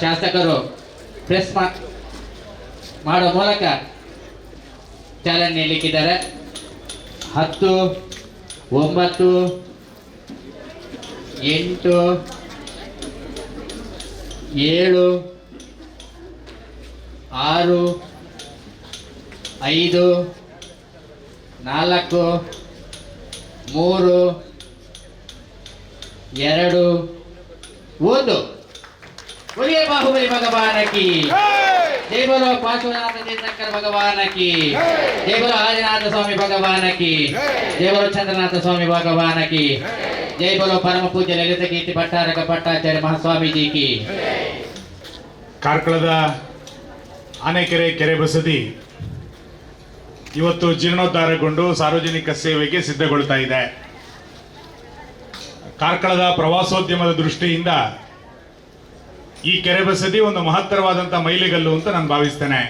ಶಾಸಕರು ಪ್ರೆಸ್ ಮಾಡುವ ಮೂಲಕ ಚಾಲನೆ ನೀಡಲಿಕ್ಕಿದ್ದಾರೆ. ಹತ್ತು, ಒಂಬತ್ತು, ಎಂಟು, ಏಳು, ಆರು, ಐದು, ನಾಲ್ಕು, ಮೂರು, ಎರಡು, ಒಂದು. ಬಾಹುಬಲಿ ಬೋಲೋ ಪಾರ್ಶ್ವನಾಥ ತೀರ್ಥಂಕರ ಭಗವಾನಕಿ ಜೈ ಬೋಲೋ ಆದಿನಾಥ ಸ್ವಾಮಿ ಭಗವಾನಕಿ ಜೈ ಬೋಲೋ ಚಂದ್ರನಾಥ ಸ್ವಾಮಿ ಭಗವಾನಕಿ ಜೈ ಬೋಲೋ ಪರಮ ಪೂಜ್ಯ ಲಲಿತ ಕೀರ್ತಿ ಭಟ್ಟಾರಕ ಭಟ್ಟಾಚಾರ್ಯ ಮಹಾಸ್ವಾಮೀಜಿ ಕಾರ್ಕಳದ ಆನೆಕೆರೆ ಕೆರೆ ಬಸದಿ ಇವತ್ತು ಜೀರ್ಣೋದ್ಧಾರಗೊಂಡು ಸಾರ್ವಜನಿಕ ಸೇವೆಗೆ ಸಿದ್ಧಗೊಳ್ತಾ ಇದೆ. ಕಾರ್ಕಳದ ಪ್ರವಾಸೋದ್ಯಮದ ದೃಷ್ಟಿಯಿಂದ ಈ ಕೆರೆ ಬಸದಿ ಒಂದು ಮಹತ್ತರವಾದಂಥ ಮೈಲಿಗಲ್ಲು ಅಂತ ನಾನು ಭಾವಿಸ್ತೇನೆ.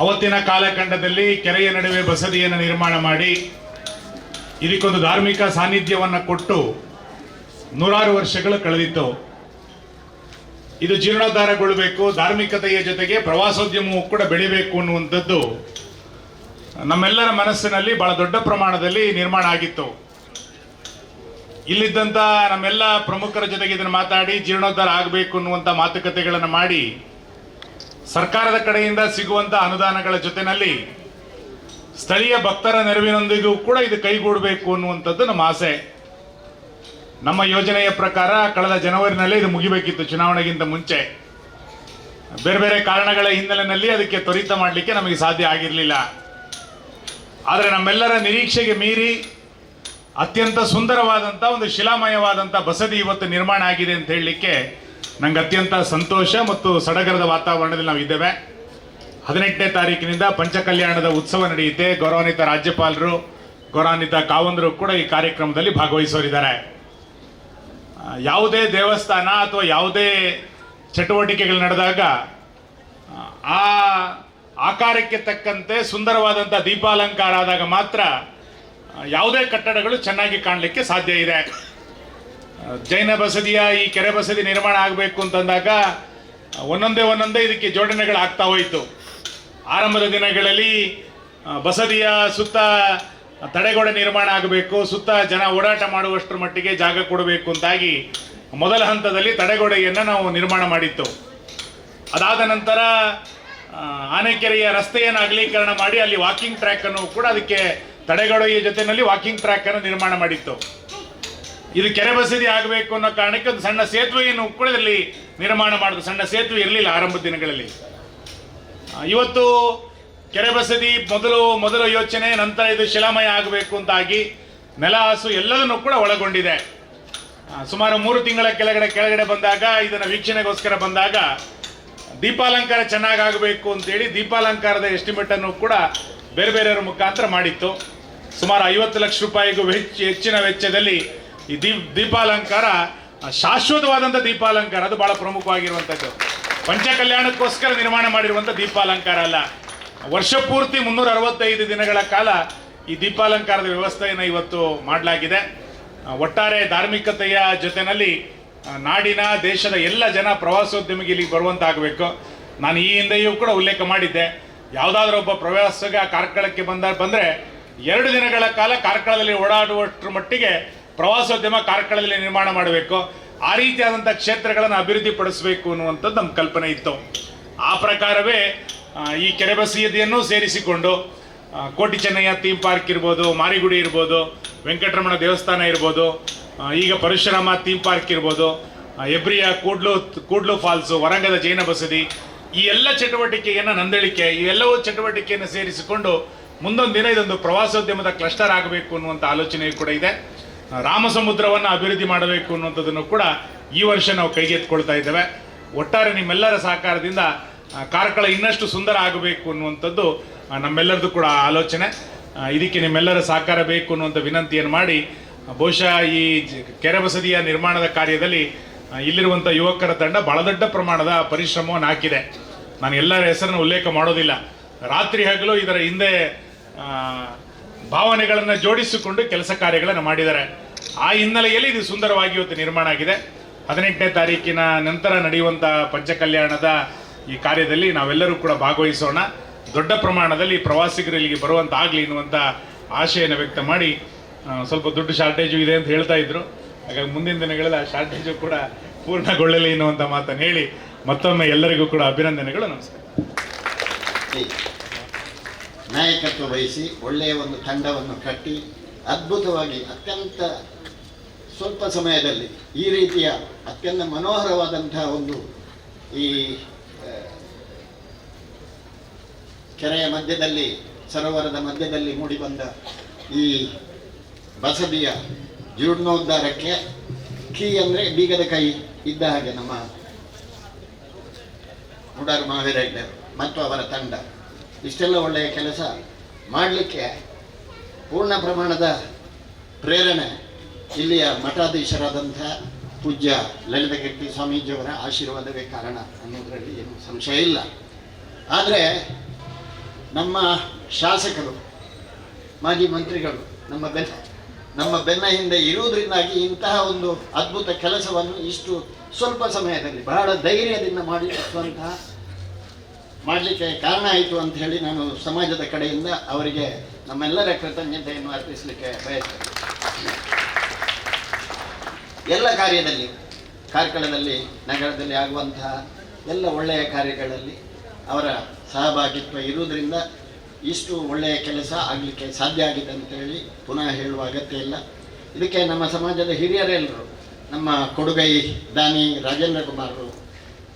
ಅವತ್ತಿನ ಕಾಲಖಂಡದಲ್ಲಿ ಕೆರೆಯ ನಡುವೆ ಬಸದಿಯನ್ನು ನಿರ್ಮಾಣ ಮಾಡಿ ಇದಕ್ಕೊಂದು ಧಾರ್ಮಿಕ ಸಾನ್ನಿಧ್ಯವನ್ನು ಕೊಟ್ಟು ನೂರಾರು ವರ್ಷಗಳು ಕಳೆದಿತ್ತು. ಇದು ಜೀರ್ಣೋದ್ಧಾರಗೊಳ್ಳಬೇಕು ಧಾರ್ಮಿಕತೆಯ ಜೊತೆಗೆ ಪ್ರವಾಸೋದ್ಯಮವು ಕೂಡ ಬೆಳಿಬೇಕು ಅನ್ನುವಂಥದ್ದು ನಮ್ಮೆಲ್ಲರ ಮನಸ್ಸಿನಲ್ಲಿ ಬಹಳ ದೊಡ್ಡ ಪ್ರಮಾಣದಲ್ಲಿ ನಿರ್ಮಾಣ ಆಗಿತ್ತು. ಇಲ್ಲಿದ್ದಂಥ ನಮ್ಮೆಲ್ಲ ಪ್ರಮುಖರ ಜೊತೆಗೆ ಇದನ್ನು ಮಾತಾಡಿ ಜೀರ್ಣೋದ್ಧಾರ ಆಗಬೇಕು ಅನ್ನುವಂಥ ಮಾತುಕತೆಗಳನ್ನು ಮಾಡಿ ಸರ್ಕಾರದ ಕಡೆಯಿಂದ ಸಿಗುವಂಥ ಅನುದಾನಗಳ ಜೊತೆಯಲ್ಲಿ ಸ್ಥಳೀಯ ಭಕ್ತರ ನೆರವಿನೊಂದಿಗೂ ಕೂಡ ಇದು ಕೈಗೂಡಬೇಕು ಅನ್ನುವಂಥದ್ದು ನಮ್ಮ ಆಸೆ. ನಮ್ಮ ಯೋಜನೆಯ ಪ್ರಕಾರ ಕಳೆದ ಜನವರಿನಲ್ಲಿ ಇದು ಮುಗಿಬೇಕಿತ್ತು ಚುನಾವಣೆಗಿಂತ ಮುಂಚೆ. ಬೇರೆ ಬೇರೆ ಕಾರಣಗಳ ಹಿನ್ನೆಲೆಯಲ್ಲಿ ಅದಕ್ಕೆ ತ್ವರಿತ ಮಾಡಲಿಕ್ಕೆ ನಮಗೆ ಸಾಧ್ಯ ಆಗಿರಲಿಲ್ಲ. ಆದರೆ ನಮ್ಮೆಲ್ಲರ ನಿರೀಕ್ಷೆಗೆ ಮೀರಿ ಅತ್ಯಂತ ಸುಂದರವಾದಂಥ ಒಂದು ಶಿಲಾಮಯವಾದಂಥ ಬಸದಿ ಇವತ್ತು ನಿರ್ಮಾಣ ಆಗಿದೆ ಅಂತ ಹೇಳಲಿಕ್ಕೆ ನಂಗೆ ಅತ್ಯಂತ ಸಂತೋಷ ಮತ್ತು ಸಡಗರದ ವಾತಾವರಣದಲ್ಲಿ ನಾವು ಇದ್ದೇವೆ. ಹದಿನೆಂಟನೇ ತಾರೀಕಿನಿಂದ ಪಂಚಕಲ್ಯಾಣದ ಉತ್ಸವ ನಡೆಯುತ್ತೆ. ಗೌರವಾನ್ವಿತ ರಾಜ್ಯಪಾಲರು ಗೌರವಾನ್ವಿತ ಕಾವಂದರು ಕೂಡ ಈ ಕಾರ್ಯಕ್ರಮದಲ್ಲಿ ಭಾಗವಹಿಸೋರಿದ್ದಾರೆ ಯಾವುದೇ ದೇವಸ್ಥಾನ ಅಥವಾ ಯಾವುದೇ ಚಟುವಟಿಕೆಗಳು ನಡೆದಾಗ ಆ, ಆಕಾರಕ್ಕೆ ತಕ್ಕಂತೆ ಸುಂದರವಾದಂಥ ದೀಪಾಲಂಕಾರ ಆದಾಗ ಮಾತ್ರ ಯಾವುದೇ ಕಟ್ಟಡಗಳು ಚೆನ್ನಾಗಿ ಕಾಣಲಿಕ್ಕೆ ಸಾಧ್ಯ ಇದೆ. ಜೈನ ಬಸದಿಯ ಈ ಕೆರೆ ಬಸದಿ ನಿರ್ಮಾಣ ಆಗಬೇಕು ಅಂತಂದಾಗ ಒಂದೊಂದೇ ಒಂದೊಂದೇ ಇದಕ್ಕೆ ಜೋಡಣೆಗಳು ಆಗ್ತಾ ಹೋಯಿತು. ಆರಂಭದ ದಿನಗಳಲ್ಲಿ, ಬಸದಿಯ ಸುತ್ತ ತಡೆಗೋಡೆ ನಿರ್ಮಾಣ ಆಗಬೇಕು, ಸುತ್ತ ಜನ ಓಡಾಟ ಮಾಡುವಷ್ಟರ ಮಟ್ಟಿಗೆ ಜಾಗ ಕೊಡಬೇಕು ಅಂತಾಗಿ ಮೊದಲ ಹಂತದಲ್ಲಿ ತಡೆಗೋಡೆಯನ್ನು ನಾವು ನಿರ್ಮಾಣ ಮಾಡಿತ್ತು. ಅದಾದ ನಂತರ, ಆನೆಕೆರೆಯ ರಸ್ತೆಯನ್ನು ಅಗಲೀಕರಣ ಮಾಡಿ ಅಲ್ಲಿ ವಾಕಿಂಗ್ ಟ್ರ್ಯಾಕನ್ನು ಕೂಡ ಅದಕ್ಕೆ ತಡೆಗೋಡೆಯ ಜೊತೆಯಲ್ಲಿ ವಾಕಿಂಗ್ ಟ್ರ್ಯಾಕ್ ಅನ್ನು ನಿರ್ಮಾಣ ಮಾಡಿತ್ತು. ಇದು ಕೆರೆ ಬಸದಿ ಆಗಬೇಕು ಅನ್ನೋ ಕಾರಣಕ್ಕೆ ಒಂದು ಸಣ್ಣ ಸೇತುವೆಯನ್ನು ಇದರಲ್ಲಿ ನಿರ್ಮಾಣ ಮಾಡಿದ್ರು ಸಣ್ಣ ಸೇತುವೆ ಇರಲಿಲ್ಲ ಆರಂಭ ದಿನಗಳಲ್ಲಿ. ಇವತ್ತು ಕೆರೆ ಬಸದಿ ಮೊದಲು, ಮೊದಲ ಯೋಚನೆ, ನಂತರ ಇದು ಶಿಲಾಮಯ ಆಗಬೇಕು ಅಂತಾಗಿ ನೆಲ ಹಾಸು ಎಲ್ಲದನ್ನು ಕೂಡ ಒಳಗೊಂಡಿದೆ. ಸುಮಾರು ಮೂರು ತಿಂಗಳ ಕೆಳಗಡೆ ಕೆಳಗಡೆ ಬಂದಾಗ, ಇದನ್ನು ವೀಕ್ಷಣೆಗೋಸ್ಕರ ಬಂದಾಗ ದೀಪಾಲಂಕಾರ ಚೆನ್ನಾಗಾಗಬೇಕು ಅಂತೇಳಿ ದೀಪಾಲಂಕಾರದ ಎಸ್ಟಿಮೇಟನ್ನು ಕೂಡ ಬೇರೆ ಬೇರೆಯವರ ಮುಖಾಂತರ ಮಾಡಿತ್ತು. ಸುಮಾರು ಐವತ್ತು ಲಕ್ಷ ರೂಪಾಯಿಗೂ ಹೆಚ್ಚು, ಹೆಚ್ಚಿನ ವೆಚ್ಚದಲ್ಲಿ ಈ ದೀಪ್, ದೀಪಾಲಂಕಾರ ಶಾಶ್ವತವಾದಂಥ ದೀಪಾಲಂಕಾರ, ಅದು ಬಹಳ ಪ್ರಮುಖವಾಗಿರುವಂಥದ್ದು ಪಂಚಕಲ್ಯಾಣಕ್ಕೋಸ್ಕರ ನಿರ್ಮಾಣ ಮಾಡಿರುವಂಥ ದೀಪಾಲಂಕಾರ ಅಲ್ಲ. ವರ್ಷ ಪೂರ್ತಿ ಮುನ್ನೂರ ಅರವತ್ತೈದು ದಿನಗಳ ಕಾಲ ಈ ದೀಪಾಲಂಕಾರದ ವ್ಯವಸ್ಥೆಯನ್ನು ಇವತ್ತು ಮಾಡಲಾಗಿದೆ. ಒಟ್ಟಾರೆ ಧಾರ್ಮಿಕತೆಯ ಜೊತೆಯಲ್ಲಿ ನಾಡಿನ, ದೇಶದ ಎಲ್ಲ ಜನ ಪ್ರವಾಸೋದ್ಯಮಿಗೆ ಇಲ್ಲಿಗೆ ಬರುವಂತಾಗಬೇಕು. ನಾನು ಈ ಹಿಂದೆಯೂ ಕೂಡ ಉಲ್ಲೇಖ ಮಾಡಿದ್ದೆ. ಯಾವುದಾದ್ರೂ ಒಬ್ಬ ಪ್ರವಾಸಿಗ ಕಾರ್ಕಳಕ್ಕೆ ಬಂದ, ಬಂದರೆ ಎರಡು ದಿನಗಳ ಕಾಲ ಕಾರ್ಕಳದಲ್ಲಿ ಓಡಾಡುವಷ್ಟರ ಮಟ್ಟಿಗೆ ಪ್ರವಾಸೋದ್ಯಮ ಕಾರ್ಕಳದಲ್ಲಿ ನಿರ್ಮಾಣ ಮಾಡಬೇಕು. ಆ ರೀತಿಯಾದಂಥ ಕ್ಷೇತ್ರಗಳನ್ನು ಅಭಿವೃದ್ಧಿಪಡಿಸಬೇಕು ಅನ್ನುವಂಥದ್ದು ನಮ್ಮ ಕಲ್ಪನೆ ಇತ್ತು. ಆ ಪ್ರಕಾರವೇ ಈ ಕೆರೆ ಬಸದಿಯನ್ನು ಸೇರಿಸಿಕೊಂಡು ಕೋಟಿ ಚೆನ್ನಯ್ಯ ಥೀಮ್ ಪಾರ್ಕ್ ಇರ್ಬೋದು, ಮಾರಿಗುಡಿ ಇರ್ಬೋದು, ವೆಂಕಟರಮಣ ದೇವಸ್ಥಾನ ಇರ್ಬೋದು ಈಗ ಪರಶುರಾಮ ಥೀಮ್ ಪಾರ್ಕ್ ಇರ್ಬೋದು ಎಬ್ರಿಯ ಕೂಡ್ಲು ಕೂಡ್ಲು ಫಾಲ್ಸು, ವರಂಗದ ಜೈನ ಬಸದಿ ಈ ಎಲ್ಲ ಚಟುವಟಿಕೆಯನ್ನು ನಂದಳಿಕೆ ಎಲ್ಲವೂ ಚಟುವಟಿಕೆಯನ್ನು ಸೇರಿಸಿಕೊಂಡು ಮುಂದೊಂದು ದಿನ ಇದೊಂದು ಪ್ರವಾಸೋದ್ಯಮದ ಕ್ಲಸ್ಟರ್ ಆಗಬೇಕು ಅನ್ನುವಂಥ ಆಲೋಚನೆಯೂ ಕೂಡ ಇದೆ. ರಾಮಸಮುದ್ರವನ್ನು ಅಭಿವೃದ್ಧಿ ಮಾಡಬೇಕು ಅನ್ನುವಂಥದ್ದನ್ನು ಕೂಡ ಈ ವರ್ಷ ನಾವು ಕೈಗೆತ್ತಿಕೊಳ್ತಾ ಇದ್ದೇವೆ. ಒಟ್ಟಾರೆ ನಿಮ್ಮೆಲ್ಲರ ಸಹಕಾರದಿಂದ ಕಾರ್ಕಳ ಇನ್ನಷ್ಟು ಸುಂದರ ಆಗಬೇಕು ಅನ್ನುವಂಥದ್ದು ನಮ್ಮೆಲ್ಲರದ್ದು ನಮ್ಮೆಲ್ಲರದು ಕೂಡ ಆಲೋಚನೆ. ಇದಕ್ಕೆ ನಿಮ್ಮೆಲ್ಲರ ಸಹಕಾರ ಬೇಕು ಅನ್ನುವಂಥ ವಿನಂತಿಯನ್ನು ಮಾಡಿ, ಬಹುಶಃ ಈ ಕೆರೆ ಬಸದಿಯ ನಿರ್ಮಾಣದ ಕಾರ್ಯದಲ್ಲಿ ಇಲ್ಲಿರುವಂಥ ಯುವಕರ ತಂಡ ಬಹಳ ದೊಡ್ಡ ಪ್ರಮಾಣದ ಪರಿಶ್ರಮವನ್ನು ಹಾಕಿದೆ. ನಾನು ಎಲ್ಲರ ಹೆಸರನ್ನು ಉಲ್ಲೇಖ ಮಾಡೋದಿಲ್ಲ. ರಾತ್ರಿ ಹಗಲು ಇದರ ಹಿಂದೆ ಭಾವನೆಗಳನ್ನು ಜೋಡಿಸಿಕೊಂಡು ಕೆಲಸ ಕಾರ್ಯಗಳನ್ನು ಮಾಡಿದ್ದಾರೆ. ಆ ಹಿನ್ನೆಲೆಯಲ್ಲಿ ಇದು ಸುಂದರವಾಗಿ ಇವತ್ತು ನಿರ್ಮಾಣ ಆಗಿದೆ. ಹದಿನೆಂಟನೇ ತಾರೀಕಿನ ನಂತರ ನಡೆಯುವಂಥ ಪಂಚಕಲ್ಯಾಣದ ಈ ಕಾರ್ಯದಲ್ಲಿ ನಾವೆಲ್ಲರೂ ಕೂಡ ಭಾಗವಹಿಸೋಣ. ದೊಡ್ಡ ಪ್ರಮಾಣದಲ್ಲಿ ಪ್ರವಾಸಿಗರು ಇಲ್ಲಿಗೆ ಬರುವಂತಾಗಲಿ ಎನ್ನುವಂಥ ಆಶೆಯನ್ನು ವ್ಯಕ್ತ ಮಾಡಿ ಸ್ವಲ್ಪ ದುಡ್ಡು ಶಾರ್ಟೇಜು ಇದೆ ಅಂತ ಹೇಳ್ತಾ ಇದ್ರು. ಹಾಗಾಗಿ ಮುಂದಿನ ದಿನಗಳಲ್ಲಿ ಆ ಶಾರ್ಟೇಜು ಕೂಡ ಪೂರ್ಣಗೊಳ್ಳಲಿ ಎನ್ನುವಂಥ ಮಾತನ್ನು ಹೇಳಿ ಮತ್ತೊಮ್ಮೆ ಎಲ್ಲರಿಗೂ ಕೂಡ ಅಭಿನಂದನೆಗಳು, ನಮಸ್ಕಾರ. ನಾಯಕತ್ವ ವಹಿಸಿ ಒಳ್ಳೆಯ ಒಂದು ತಂಡವನ್ನು ಕಟ್ಟಿ ಅದ್ಭುತವಾಗಿ ಅತ್ಯಂತ ಸ್ವಲ್ಪ ಸಮಯದಲ್ಲಿ ಈ ರೀತಿಯ ಅತ್ಯಂತ ಮನೋಹರವಾದಂತಹ ಒಂದು ಈ ಕೆರೆಯ ಮಧ್ಯದಲ್ಲಿ, ಸರೋವರದ ಮಧ್ಯದಲ್ಲಿ ಮೂಡಿಬಂದ ಈ ಬಸದಿಯ ಜೀರ್ಣೋದ್ಧಾರಕ್ಕೆ ಕೀ ಅಂದರೆ ಬೀಗದ ಕೈ ಇದ್ದ ಹಾಗೆ ನಮ್ಮ ಮುಡಾರು ಮಹಾವೀರಯ್ಯ ಮತ್ತು ಅವರ ತಂಡ. ಇಷ್ಟೆಲ್ಲ ಒಳ್ಳೆಯ ಕೆಲಸ ಮಾಡಲಿಕ್ಕೆ ಪೂರ್ಣ ಪ್ರಮಾಣದ ಪ್ರೇರಣೆ ಇಲ್ಲಿಯ ಮಠಾಧೀಶರಾದಂಥ ಪೂಜ್ಯ ಲಲಿತಗಟ್ಟಿ ಸ್ವಾಮೀಜಿಯವರ ಆಶೀರ್ವಾದವೇ ಕಾರಣ ಅನ್ನೋದರಲ್ಲಿ ಏನು ಸಂಶಯ ಇಲ್ಲ. ಆದರೆ ನಮ್ಮ ಶಾಸಕರು, ಮಾಜಿ ಮಂತ್ರಿಗಳು, ನಮ್ಮ ಬೆನ್ನ ನಮ್ಮ ಬೆನ್ನ ಹಿಂದೆ ಇರುವುದರಿಂದಾಗಿ ಇಂತಹ ಒಂದು ಅದ್ಭುತ ಕೆಲಸವನ್ನು ಇಷ್ಟು ಸ್ವಲ್ಪ ಸಮಯದಲ್ಲಿ, ಬಹಳ ಧೈರ್ಯದಿಂದ ಮಾಡಿಸುವಂತಹ ಮಾಡಲಿಕ್ಕೆ ಕಾರಣ ಆಯಿತು ಅಂತ ಹೇಳಿ ನಾನು ಸಮಾಜದ ಕಡೆಯಿಂದ ಅವರಿಗೆ ನಮ್ಮೆಲ್ಲರ ಕೃತಜ್ಞತೆಯನ್ನು ಅರ್ಪಿಸಲಿಕ್ಕೆ ಬಯಸ್ತೇನೆ. ಎಲ್ಲ ಕಾರ್ಯದಲ್ಲಿ, ಕಾರ್ಕಳದಲ್ಲಿ, ನಗರದಲ್ಲಿ ಆಗುವಂತಹ ಎಲ್ಲ ಒಳ್ಳೆಯ ಕಾರ್ಯಗಳಲ್ಲಿ ಅವರ ಸಹಭಾಗಿತ್ವ ಇರುವುದರಿಂದ ಇಷ್ಟು ಒಳ್ಳೆಯ ಕೆಲಸ ಆಗಲಿಕ್ಕೆ ಸಾಧ್ಯ ಆಗಿದೆ ಅಂತೇಳಿ ಪುನಃ ಹೇಳುವ ಅಗತ್ಯ ಇಲ್ಲ. ಇದಕ್ಕೆ ನಮ್ಮ ಸಮಾಜದ ಹಿರಿಯರೆಲ್ಲರೂ ನಮ್ಮ ಕೊಡುಗೈ ದಾನಿ ರಾಜೇಂದ್ರ ಕುಮಾರರು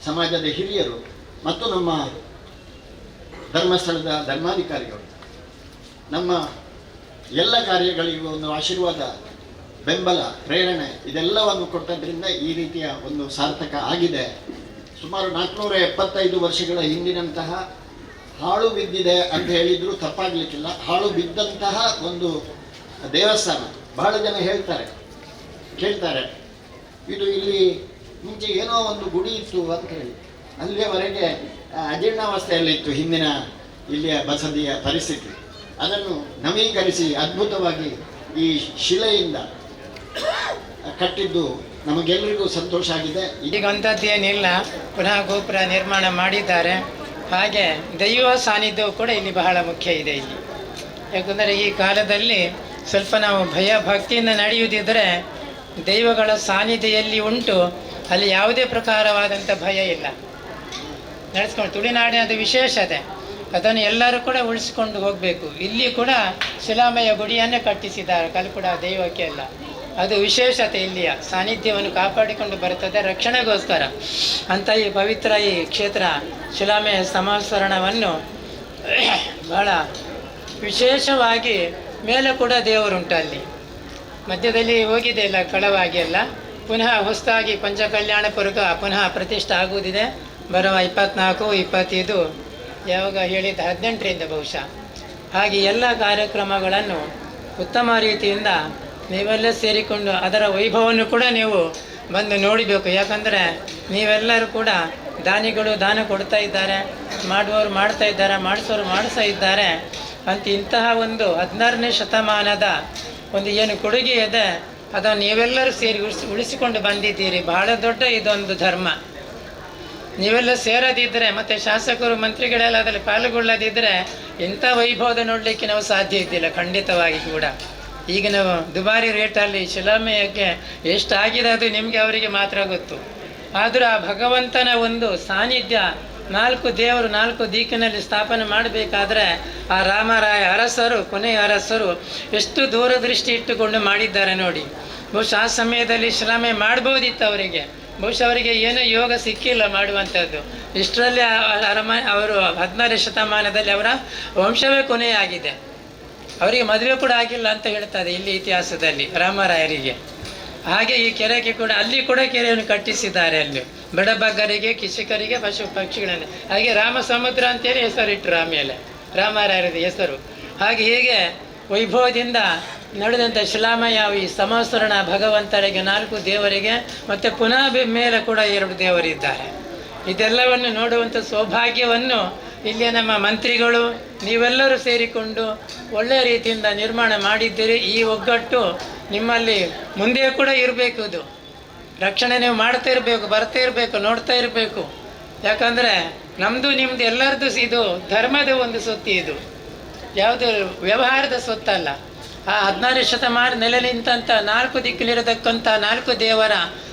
ಸಮಾಜದ ಹಿರಿಯರು ಮತ್ತು ನಮ್ಮ ಧರ್ಮಸ್ಥಳದ ಧರ್ಮಾಧಿಕಾರಿಗಳು, ನಮ್ಮ ಎಲ್ಲ ಕಾರ್ಯಗಳಿಗೂ ಒಂದು ಆಶೀರ್ವಾದ, ಬೆಂಬಲ, ಪ್ರೇರಣೆ ಇದೆಲ್ಲವನ್ನು ಕೊಟ್ಟದ್ರಿಂದ ಈ ರೀತಿಯ ಒಂದು ಸಾರ್ಥಕ ಆಗಿದೆ. ಸುಮಾರು ನಾಲ್ಕುನೂರ ಎಪ್ಪತ್ತೈದು ವರ್ಷಗಳ ಹಿಂದಿನಂತಹ ಹಾಳು ಬಿದ್ದಿದೆ ಅಂತ ಹೇಳಿದ್ರು ತಪ್ಪಾಗ್ಲಿಕ್ಕಿಲ್ಲ. ಹಾಳು ಬಿದ್ದಂತಹ ಒಂದು ದೇವಸ್ಥಾನ. ಬಹಳ ಜನ ಹೇಳ್ತಾರೆ, ಕೇಳ್ತಾರೆ, ಇದು ಇಲ್ಲಿ ಮುಂಚೆ ಏನೋ ಒಂದು ಗುಡಿ ಇತ್ತು ಅಂತ ಹೇಳಿ ಅಲ್ಲಿಯವರೆಗೆ ಅಜೀರ್ಣಾವಸ್ಥೆಯಲ್ಲಿತ್ತು ಹಿಂದಿನ ಇಲ್ಲಿಯ ಬಸದಿಯ ಪರಿಸ್ಥಿತಿ. ಅದನ್ನು ನವೀಕರಿಸಿ ಅದ್ಭುತವಾಗಿ ಈ ಶಿಲೆಯಿಂದ ಕಟ್ಟಿದ್ದು ನಮಗೆಲ್ಲರಿಗೂ ಸಂತೋಷ ಆಗಿದೆ. ಈಗ ಅಂಥದ್ದೇನಿಲ್ಲ ಪುನಃ ಗೋಪುರ ನಿರ್ಮಾಣ ಮಾಡಿದ್ದಾರೆ. ಹಾಗೆ ದೈವ ಸಾನ್ನಿಧ್ಯವು ಕೂಡ ಇಲ್ಲಿ ಬಹಳ ಮುಖ್ಯ ಇದೆ ಇಲ್ಲಿ. ಯಾಕಂದರೆ ಈ ಕಾಲದಲ್ಲಿ ಸ್ವಲ್ಪ ನಾವು ಭಯ ಭಕ್ತಿಯಿಂದ ನಡೆಯುವುದಿದ್ದರೆ ದೈವಗಳ ಸಾನ್ನಿಧ್ಯ ಎಲ್ಲಿ ಉಂಟು, ಅಲ್ಲಿ ಯಾವುದೇ ಪ್ರಕಾರವಾದಂಥ ಭಯ ಇಲ್ಲ. ನಡೆಸ್ಕೊಂಡು ತುಳುನಾಡಿನ ಅದು. ವಿಶೇಷತೆ ಅದನ್ನು ಎಲ್ಲರೂ ಕೂಡ ಉಳಿಸ್ಕೊಂಡು ಹೋಗಬೇಕು. ಇಲ್ಲಿ ಕೂಡ ಶಿಲಾಮಯ ಗುಡಿಯನ್ನೇ ಕಟ್ಟಿಸಿದ್ದಾರೆ ಕಲ್ಕುಡ ದೈವಕ್ಕೆ ಎಲ್ಲ ಅದು ವಿಶೇಷತೆ ಇಲ್ಲಿಯ ಸಾನ್ನಿಧ್ಯವನ್ನು ಕಾಪಾಡಿಕೊಂಡು ಬರುತ್ತದೆ ರಕ್ಷಣೆಗೋಸ್ಕರ. ಅಂತ ಈ ಪವಿತ್ರ ಈ ಕ್ಷೇತ್ರ ಶಿಲಾಮೆ ಸಮಾಸರಣವನ್ನು ಬಹಳ ವಿಶೇಷವಾಗಿ ಮೇಲೆ ಕೂಡ ದೇವರುಂಟು ಅಲ್ಲಿ. ಮಧ್ಯದಲ್ಲಿ ಹೋಗಿದೆ ಎಲ್ಲ ಕಳವಾಗಿ ಎಲ್ಲ. ಪುನಃ ಹೊಸದಾಗಿ ಪಂಚಕಲ್ಯಾಣಪುರಕ ಪುನಃ ಪ್ರತಿಷ್ಠೆ ಆಗುವುದಿದೆ. ಬರುವ ಇಪ್ಪತ್ನಾಲ್ಕು, ಇಪ್ಪತ್ತೈದು, ಯಾವಾಗ ಹೇಳಿದ ಹದಿನೆಂಟರಿಂದ ಬಹುಶಃ. ಹಾಗೆ ಎಲ್ಲ ಕಾರ್ಯಕ್ರಮಗಳನ್ನು ಉತ್ತಮ ರೀತಿಯಿಂದ ನೀವೆಲ್ಲ ಸೇರಿಕೊಂಡು ಅದರ ವೈಭವವನ್ನು ಕೂಡ ನೀವು ಬಂದು ನೋಡಬೇಕು. ಯಾಕಂದರೆ ನೀವೆಲ್ಲರೂ ಕೂಡ ದಾನಿಗಳು ದಾನ ಕೊಡ್ತಾ ಇದ್ದಾರೆ, ಮಾಡುವವರು ಮಾಡ್ತಾ ಇದ್ದಾರೆ, ಮಾಡಿಸೋರು ಮಾಡಿಸ್ತಾ ಇದ್ದಾರೆ ಅಂತ ಇಂತಹ ಒಂದು ಹದಿನಾರನೇ ಶತಮಾನದ ಒಂದು ಏನು ಕೊಡುಗೆ ಇದೆ, ಅದನ್ನು ನೀವೆಲ್ಲರೂ ಸೇರಿ ಉಳಿಸಿ, ಉಳಿಸಿಕೊಂಡು ಬಂದಿದ್ದೀರಿ. ಬಹಳ ದೊಡ್ಡ ಇದೊಂದು ಧರ್ಮ. ನೀವೆಲ್ಲ ಸೇರದಿದ್ದರೆ ಮತ್ತು ಶಾಸಕರು, ಮಂತ್ರಿಗಳೆಲ್ಲ ಅದರಲ್ಲಿ ಪಾಲ್ಗೊಳ್ಳದಿದ್ದರೆ ಇಂಥ ವೈಭವದ ನೋಡಲಿಕ್ಕೆ ನಾವು ಸಾಧ್ಯ ಇದ್ದಿಲ್ಲ, ಖಂಡಿತವಾಗಿ ಕೂಡ. ಈಗ ನಾವು ದುಬಾರಿ ರೇಟಲ್ಲಿ ಶಿಲಾಮಯಕ್ಕೆ ಎಷ್ಟಾಗಿದೆ ಅದು ನಿಮಗೆ ಅವರಿಗೆ ಮಾತ್ರ ಗೊತ್ತು. ಆದರೂ ಆ ಭಗವಂತನ ಒಂದು ಸಾನ್ನಿಧ್ಯ ನಾಲ್ಕು ದೇವರು ನಾಲ್ಕು ದಿಕ್ಕಿನಲ್ಲಿ ಸ್ಥಾಪನೆ ಮಾಡಬೇಕಾದ್ರೆ ಆ ರಾಮರಾಯ ಅರಸರು, ಕೊನೆಯ ಅರಸರು ಎಷ್ಟು ದೂರದೃಷ್ಟಿ ಇಟ್ಟುಕೊಂಡು ಮಾಡಿದ್ದಾರೆ ನೋಡಿ. ಬಹುಶಃ ಆ ಸಮಯದಲ್ಲಿ ಶಿಲಾಮಯ ಮಾಡ್ಬೋದಿತ್ತು ಅವರಿಗೆ. ಬಹುಶಃ ಅವರಿಗೆ ಏನೂ ಯೋಗ ಸಿಕ್ಕಿಲ್ಲ ಮಾಡುವಂಥದ್ದು. ಇಷ್ಟರಲ್ಲಿ ಅರಮ ಅವರು ಹದಿನಾರನೇ ಶತಮಾನದಲ್ಲಿ ಅವರ ವಂಶವೇ ಕೊನೆಯಾಗಿದೆ. ಅವರಿಗೆ ಮದುವೆ ಕೂಡ ಆಗಿಲ್ಲ ಅಂತ ಹೇಳ್ತಾರೆ ಇಲ್ಲಿ ಇತಿಹಾಸದಲ್ಲಿ ರಾಮರಾಯರಿಗೆ. ಹಾಗೆ ಈ ಕೆರೆಗೆ ಕೂಡ, ಅಲ್ಲಿ ಕೂಡ ಕೆರೆಯನ್ನು ಕಟ್ಟಿಸಿದ್ದಾರೆ ಅಲ್ಲಿ. ಬಡಬಗ್ಗರಿಗೆ ಕೃಷಿಕರಿಗೆ ಪಶು ಪಕ್ಷಿಗಳನ್ನು. ಹಾಗೆ ರಾಮ ಸಮುದ್ರ ಅಂತೇಳಿ ಹೆಸರಿಟ್ಟರು ಆಮೇಲೆ ರಾಮರಾಯರದ ಹೆಸರು. ಹಾಗೆ ಹೀಗೆ ವೈಭವದಿಂದ ನಡೆದಂಥ ಶಿಲಾಮಯ ಈ ಸಮಸ್ವರಣ ಭಗವಂತರಿಗೆ ನಾಲ್ಕು ದೇವರಿಗೆ, ಮತ್ತು ಪುನಃ ಮೇಲೆ ಕೂಡ ಎರಡು ದೇವರಿದ್ದಾರೆ. ಇದೆಲ್ಲವನ್ನು ನೋಡುವಂಥ ಸೌಭಾಗ್ಯವನ್ನು ಇಲ್ಲಿಯ ನಮ್ಮ ಮಂತ್ರಿಗಳು, ನೀವೆಲ್ಲರೂ ಸೇರಿಕೊಂಡು ಒಳ್ಳೆಯ ರೀತಿಯಿಂದ ನಿರ್ಮಾಣ ಮಾಡಿದ್ದೀರಿ. ಈ ಒಗ್ಗಟ್ಟು ನಿಮ್ಮಲ್ಲಿ ಮುಂದೆ ಕೂಡ ಇರಬೇಕು ಇದು. ರಕ್ಷಣೆ ನೀವು ಮಾಡ್ತಾ ಇರಬೇಕು, ಬರ್ತಾ ಇರಬೇಕು, ನೋಡ್ತಾ ಇರಬೇಕು. ಯಾಕಂದರೆ ನಮ್ಮದು ನಿಮ್ಮದು ಎಲ್ಲರದ್ದು ಇದು ಧರ್ಮದ ಒಂದು ಸೊತ್ತಿ ಇದು. ಯಾವುದು ವ್ಯವಹಾರದ ಸೊತ್ತಲ್ಲ. ಆ ಹದಿನಾರು ಶತಮಾನ ನೆಲೆ ನಿಂತಂಥ ನಾಲ್ಕು ದಿಕ್ಕಿಲಿರತಕ್ಕಂಥ ನಾಲ್ಕು ದೇವರ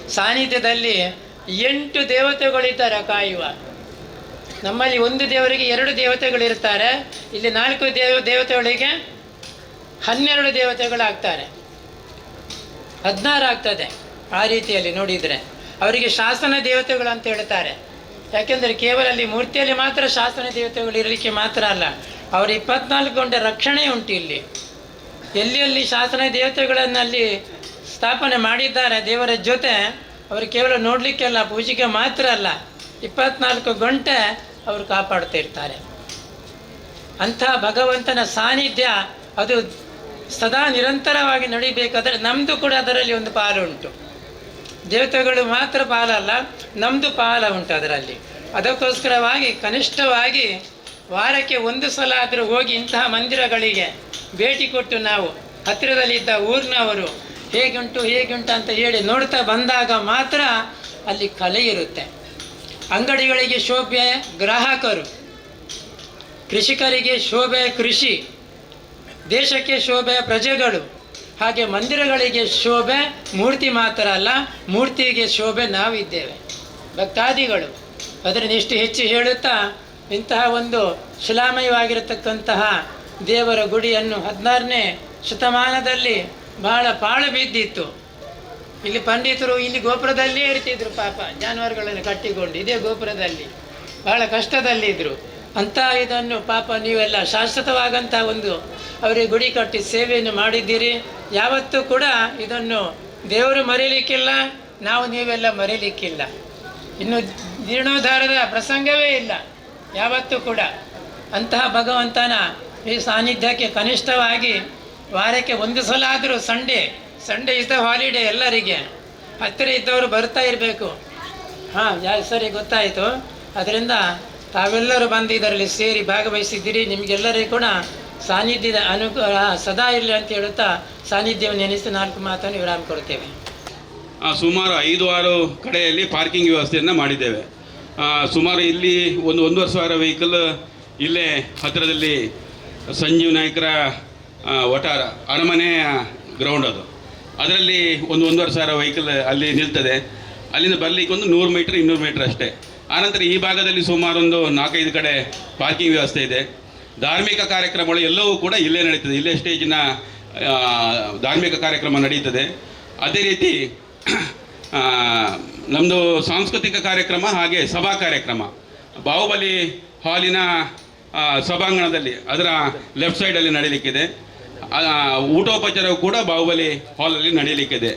ಸಾನ್ನಿಧ್ಯದಲ್ಲಿ ಎಂಟು ದೇವತೆಗಳಿದ್ದಾರೆ ಕಾಯುವ. ನಮ್ಮಲ್ಲಿ ಒಂದು ದೇವರಿಗೆ ಎರಡು ದೇವತೆಗಳಿರ್ತಾರೆ ಇಲ್ಲಿ ನಾಲ್ಕು ದೇವ, ದೇವತೆಗಳಿಗೆ ಹನ್ನೆರಡು ದೇವತೆಗಳಾಗ್ತಾರೆ. ಹದಿನಾರು ಆಗ್ತದೆ ಆ ರೀತಿಯಲ್ಲಿ ನೋಡಿದರೆ. ಅವರಿಗೆ ಶಾಸನ ದೇವತೆಗಳು ಅಂತ ಹೇಳ್ತಾರೆ. ಯಾಕೆಂದರೆ ಕೇವಲ ಅಲ್ಲಿ ಮೂರ್ತಿಯಲ್ಲಿ ಮಾತ್ರ ಶಾಸನ ದೇವತೆಗಳು ಇರಲಿಕ್ಕೆ ಮಾತ್ರ ಅಲ್ಲ, ಅವರ ಇಪ್ಪತ್ನಾಲ್ಕು ಗಂಟೆ ರಕ್ಷಣೆ ಉಂಟು ಇಲ್ಲಿ. ಎಲ್ಲಿ ಶಾಸನ ದೇವತೆಗಳನ್ನಲ್ಲಿ ಸ್ಥಾಪನೆ ಮಾಡಿದ್ದಾರೆ ದೇವರ ಜೊತೆ, ಅವರು ಕೇವಲ ನೋಡಲಿಕ್ಕೆಲ್ಲ ಪೂಜೆಗೆ ಮಾತ್ರ ಅಲ್ಲ. ಇಪ್ಪತ್ನಾಲ್ಕು ಗಂಟೆ ಅವರು ಕಾಪಾಡ್ತಾ ಇರ್ತಾರೆ. ಅಂಥ ಭಗವಂತನ ಸಾನ್ನಿಧ್ಯ ಅದು ಸದಾ ನಿರಂತರವಾಗಿ ನಡಿಬೇಕಾದ್ರೆ ನಮ್ಮದು ಕೂಡ ಅದರಲ್ಲಿ ಒಂದು ಪಾಲು ಉಂಟು. ದೇವತೆಗಳು ಮಾತ್ರ ಪಾಲಲ್ಲ ನಮ್ಮದು ಪಾಲ ಉಂಟು ಅದರಲ್ಲಿ. ಅದಕ್ಕೋಸ್ಕರವಾಗಿ ಕನಿಷ್ಠವಾಗಿ ವಾರಕ್ಕೆ ಒಂದು ಸಲ ಆದರೂ ಹೋಗಿ ಇಂತಹ ಮಂದಿರಗಳಿಗೆ ಭೇಟಿ ಕೊಟ್ಟು ನಾವು ಹತ್ತಿರದಲ್ಲಿದ್ದ ಊರಿನವರು ಹೇಗುಂಟು ಹೇಗುಂಟು ಅಂತ ಹೇಳಿ ನೋಡ್ತಾ ಬಂದಾಗ ಮಾತ್ರ ಅಲ್ಲಿ ಕಲೆ ಇರುತ್ತೆ. ಅಂಗಡಿಗಳಿಗೆ ಶೋಭೆ ಗ್ರಾಹಕರು, ಕೃಷಿಕರಿಗೆ ಶೋಭೆ ಕೃಷಿ, ದೇಶಕ್ಕೆ ಶೋಭೆ ಪ್ರಜೆಗಳು, ಹಾಗೆ ಮಂದಿರಗಳಿಗೆ ಶೋಭೆ ಮೂರ್ತಿ ಮಾತ್ರ ಅಲ್ಲ, ಮೂರ್ತಿಗೆ ಶೋಭೆ ನಾವಿದ್ದೇವೆ. ಭಕ್ತಾದಿಗಳು, ಅದರಿಂದ ಇಷ್ಟು ಹೆಚ್ಚು ಹೇಳುತ್ತಾ, ಇಂತಹ ಒಂದು ಶಿಲಾಮಯವಾಗಿರತಕ್ಕಂತಹ ದೇವರ ಗುಡಿಯನ್ನು ಹದಿನಾರನೇ ಶತಮಾನದಲ್ಲಿ ಬಹಳ ಪಾಳು ಬಿದ್ದಿತ್ತು. ಇಲ್ಲಿ ಪಂಡಿತರು ಇಲ್ಲಿ ಗೋಪುರದಲ್ಲೇ ಇರ್ತಿದ್ರು ಪಾಪ. ಜಾನುವಾರುಗಳನ್ನು ಕಟ್ಟಿಕೊಂಡು ಇದೇ ಗೋಪುರದಲ್ಲಿ. ಬಹಳ ಕಷ್ಟದಲ್ಲಿದ್ದರು ಅಂತ ಇದನ್ನು ಪಾಪ ನೀವೆಲ್ಲ ಶಾಶ್ವತವಾದಂಥ ಒಂದು ಅವರಿಗೆ ಗುಡಿ ಕಟ್ಟಿ ಸೇವೆಯನ್ನು ಮಾಡಿದ್ದೀರಿ. ಯಾವತ್ತೂ ಕೂಡ ಇದನ್ನು ದೇವರು ಮರೀಲಿಕ್ಕಿಲ್ಲ, ನಾವು ನೀವೆಲ್ಲ ಮರೀಲಿಕ್ಕಿಲ್ಲ. ಇನ್ನು ಜೀರ್ಣೋದ್ಧಾರದ ಪ್ರಸಂಗವೇ ಇಲ್ಲ. ಯಾವತ್ತೂ ಕೂಡ. ಅಂತಹ ಭಗವಂತನ ಈ ಸಾನ್ನಿಧ್ಯಕ್ಕೆ ಕನಿಷ್ಠವಾಗಿ ವಾರಕ್ಕೆ ಒಂದು ಸಲ ಆದರೂ Sunday Sunday is the holiday ಎಲ್ಲರಿಗೆ. ಹತ್ತಿರ ಇದ್ದವರು ಬರ್ತಾ ಇರಬೇಕು. ಹಾಂ, ಯಾ, ಸರಿ, ಗೊತ್ತಾಯಿತು. ಅದರಿಂದ ತಾವೆಲ್ಲರೂ ಬಂದು ಇದರಲ್ಲಿ ಸೇರಿ ಭಾಗವಹಿಸಿದ್ದೀರಿ. ನಿಮಗೆಲ್ಲರಿಗೂ ಕೂಡ ಸಾನ್ನಿಧ್ಯದ ಅನುಕೂಲ ಸದಾ ಇರಲಿ ಅಂತ ಹೇಳುತ್ತಾ ಸಾನ್ನಿಧ್ಯವನ್ನು ನೆನೆಸಿ ನಾಲ್ಕು ಮಾತನ್ನು ವಿರಾಮ ಕೊಡ್ತೇವೆ ಸುಮಾರು ಐದು ಆರು ಕಡೆಯಲ್ಲಿ ಪಾರ್ಕಿಂಗ್ ವ್ಯವಸ್ಥೆಯನ್ನು ಮಾಡಿದ್ದೇವೆ. ಸುಮಾರು ಇಲ್ಲಿ ಒಂದು ಒಂದೂವರೆ ಸಾವಿರ ವೆಹಿಕಲ್ ಇಲ್ಲೇ ಹತ್ತಿರದಲ್ಲಿ ಸಂಜೀವ್ ನಾಯ್ಕರ ವಟಾರ ಅರಮನೆಯ ಗ್ರೌಂಡ್ ಅದು. ಅದರಲ್ಲಿ ಒಂದು ಒಂದೂವರೆ ಸಾವಿರ ವೆಹಿಕಲ್ ಅಲ್ಲಿ ನಿಲ್ತದೆ. ಅಲ್ಲಿಂದ ಬರಲಿಕ್ಕೆ ಒಂದು ನೂರು ಮೀಟ್ರ್, ಇನ್ನೂರು ಮೀಟ್ರ್ ಅಷ್ಟೇ. ಆನಂತರ ಈ ಭಾಗದಲ್ಲಿ ಸುಮಾರು ಒಂದು ನಾಲ್ಕೈದು ಕಡೆ ಪಾರ್ಕಿಂಗ್ ವ್ಯವಸ್ಥೆ ಇದೆ. ಧಾರ್ಮಿಕ ಕಾರ್ಯಕ್ರಮಗಳು ಎಲ್ಲವೂ ಕೂಡ ಇಲ್ಲೇ ನಡೀತದೆ. ಇಲ್ಲೇ ಸ್ಟೇಜಿನ ಧಾರ್ಮಿಕ ಕಾರ್ಯಕ್ರಮ ನಡೀತದೆ. ಅದೇ ರೀತಿ ನಮ್ಮದು ಸಾಂಸ್ಕೃತಿಕ ಕಾರ್ಯಕ್ರಮ ಹಾಗೆ ಸಭಾ ಕಾರ್ಯಕ್ರಮ. ಬಾಹುಬಲಿ ಹಾಲಿನ ಸಭಾಂಗಣದಲ್ಲಿ, ಅದರ ಲೆಫ್ಟ್ ಸೈಡಲ್ಲಿ ನಡೀಲಿಕ್ಕಿದೆ. ಊಟೋಪಚಾರವು ಕೂಡ ಬಾಹುಬಲಿ ಹಾಲಲ್ಲಿ ನಡೀಲಿಕ್ಕಿದೆ